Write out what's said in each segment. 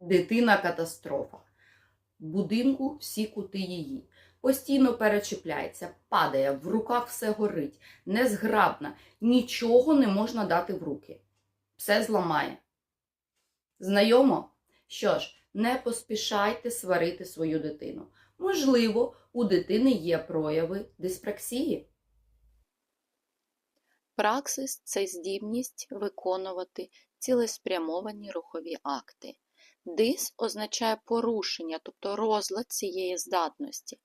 Дитина катастрофа. В будинку всі кути її. Постійно перечіпляється, падає, в руках все горить, незграбна, нічого не можна дати в руки. Все зламає. Знайомо? Що ж, не поспішайте сварити свою дитину. Можливо, у дитини є прояви диспраксії. Праксис це здібність виконувати цілеспрямовані рухові акти. Дис означає порушення, тобто розлад цієї здатності.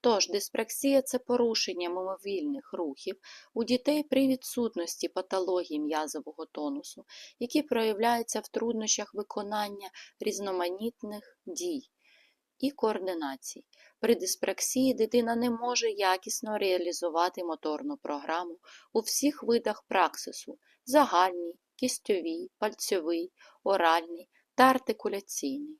Тож диспраксія це порушення мимовільних рухів у дітей при відсутності патології м'язового тонусу, які проявляються в труднощах виконання різноманітних дій і координацій. При диспраксії дитина не може якісно реалізувати моторну програму у всіх видах праксису загальній, кістьовій, пальцьовий, оральний та артикуляційний.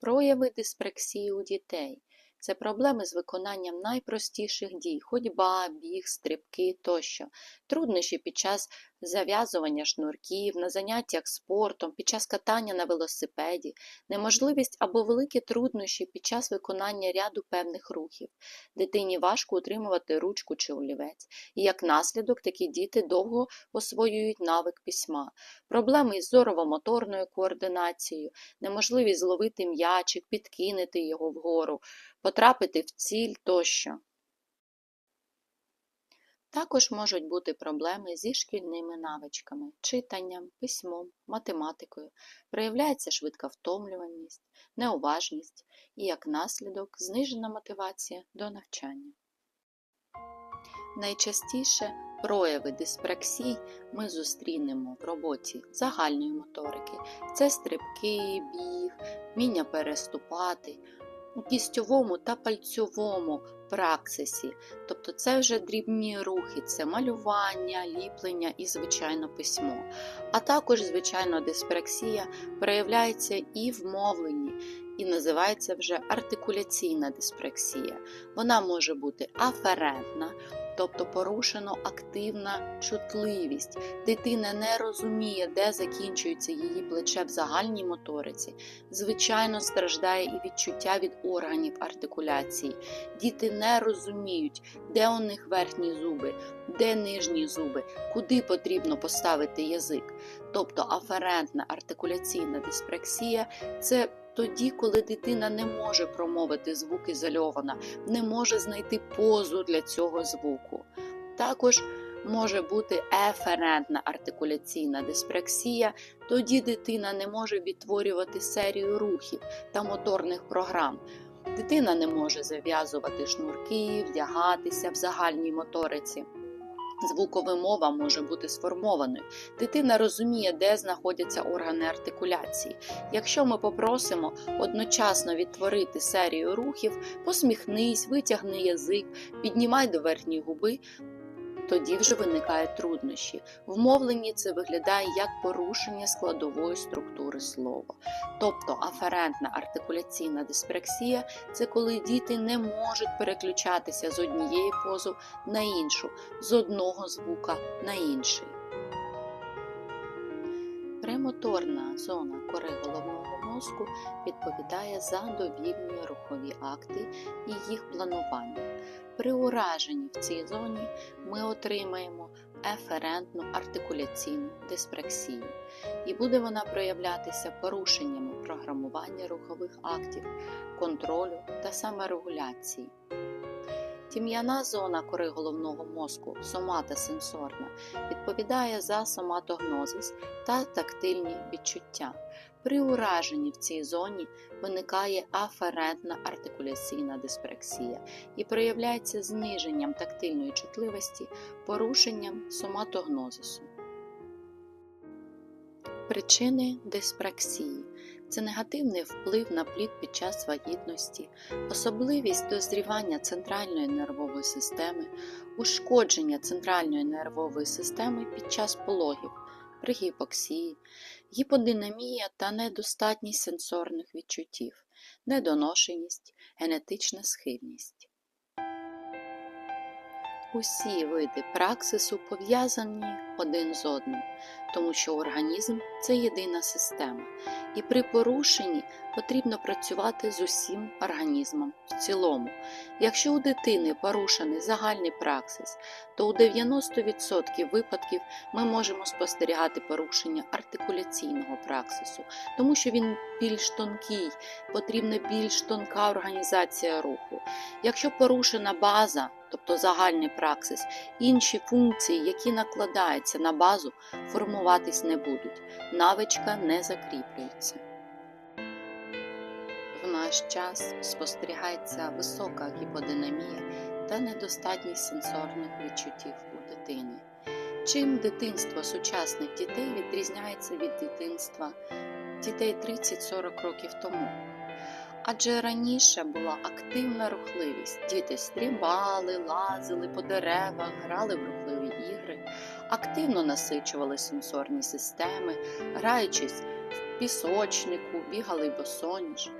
Прояви диспрексії у дітей це проблеми з виконанням найпростіших дій ходьба, біг, стрибки тощо, труднощі під час зав'язування шнурків, на заняттях спортом, під час катання на велосипеді, неможливість або великі труднощі під час виконання ряду певних рухів. Дитині важко утримувати ручку чи олівець, і як наслідок такі діти довго освоюють навик письма, проблеми із зорово-моторною координацією, неможливість зловити м'ячик, підкинути його вгору, потрапити в ціль тощо. Також можуть бути проблеми зі шкільними навичками, читанням, письмом, математикою, проявляється швидка втомлюваність, неуважність і, як наслідок, знижена мотивація до навчання. Найчастіше прояви диспраксій ми зустрінемо в роботі загальної моторики. Це стрибки, біг, вміння переступати, у кістьовому та пальцьовому праксисі. Тобто це вже дрібні рухи, це малювання, ліплення і, звичайно, письмо. А також, звичайно, диспраксія проявляється і в мовленні, і називається вже артикуляційна диспраксія. Вона може бути аферентна, тобто порушено активна чутливість. Дитина не розуміє, де закінчується її плече в загальній моториці. Звичайно, страждає і відчуття від органів артикуляції. Діти не розуміють, де у них верхні зуби, де нижні зуби, куди потрібно поставити язик. Тобто аферентна артикуляційна диспраксія це тоді, коли дитина не може промовити звук ізольована, не може знайти позу для цього звуку. Також може бути еферентна артикуляційна диспраксія, тоді дитина не може відтворювати серію рухів та моторних програм. Дитина не може зав'язувати шнурки, вдягатися в загальній моториці. Звуковимова може бути сформованою. Дитина розуміє, де знаходяться органи артикуляції. Якщо ми попросимо одночасно відтворити серію рухів, посміхнись, витягни язик, піднімай до верхньої губи, тоді вже виникають труднощі. В мовленні це виглядає як порушення складової структури слова. Тобто аферентна артикуляційна диспраксія це коли діти не можуть переключатися з однієї позу на іншу, з одного звука на інший. Премоторна зона кори головного мозку відповідає за довільні рухові акти і їх планування. При ураженні в цій зоні ми отримаємо еферентну артикуляційну диспраксію, і буде вона проявлятися порушеннями програмування рухових актів, контролю та саморегуляції. Тім'яна зона кори головного мозку, сомата сенсорна, відповідає за соматогнозис та тактильні відчуття. При ураженні в цій зоні виникає аферентна артикуляційна диспраксія і проявляється зниженням тактильної чутливості, порушенням соматогнозису. Причини диспраксії це негативний вплив на плід під час вагітності, особливість дозрівання центральної нервової системи, ушкодження центральної нервової системи під час пологів, при гіпоксії, гіподинамія та недостатність сенсорних відчуттів, недоношеність, генетична схильність. Усі види праксису пов'язані один з одним, тому що організм це єдина система, і при порушенні потрібно працювати з усім організмом в цілому. Якщо у дитини порушений загальний праксис, то у 90% випадків ми можемо спостерігати порушення артикуляційного праксису, тому що він більш тонкий, потрібна більш тонка організація руху. Якщо порушена база, тобто загальний праксис, інші функції, які накладаються на базу, формуватись не будуть, навичка не закріплюється. В наш час спостерігається висока гіподинамія та недостатність сенсорних відчуттів у дитини. Чим дитинство сучасних дітей відрізняється від дитинства дітей 30-40 років тому? Адже раніше була активна рухливість. Діти стрибали, лазили по деревах, грали в рухливі ігри, активно насичували сенсорні системи, граючись в пісочнику, бігали босоніж.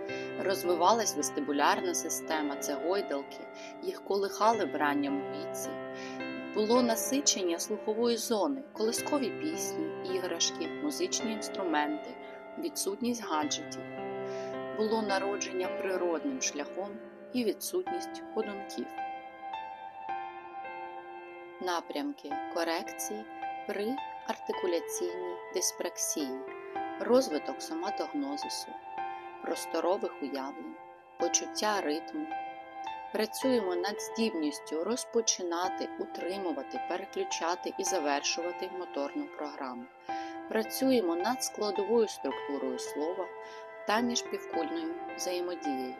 Розвивалась вестибулярна система, це гойдалки, їх колихали в ранньому віці. Було насичення слухової зони, колискові пісні, іграшки, музичні інструменти, відсутність гаджетів було народження природним шляхом і відсутність ходунків. Напрямки корекції при артикуляційній диспраксії, розвиток соматогнозису, просторових уявлень, почуття ритму. Працюємо над здібністю розпочинати, утримувати, переключати і завершувати моторну програму. Працюємо над складовою структурою слова та міжпівкульною взаємодією.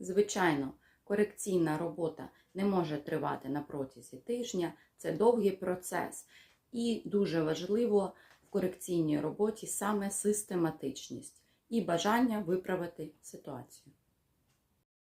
Звичайно, корекційна робота не може тривати на протязі тижня, це довгий процес. І дуже важливо в корекційній роботі саме систематичність і бажання виправити ситуацію.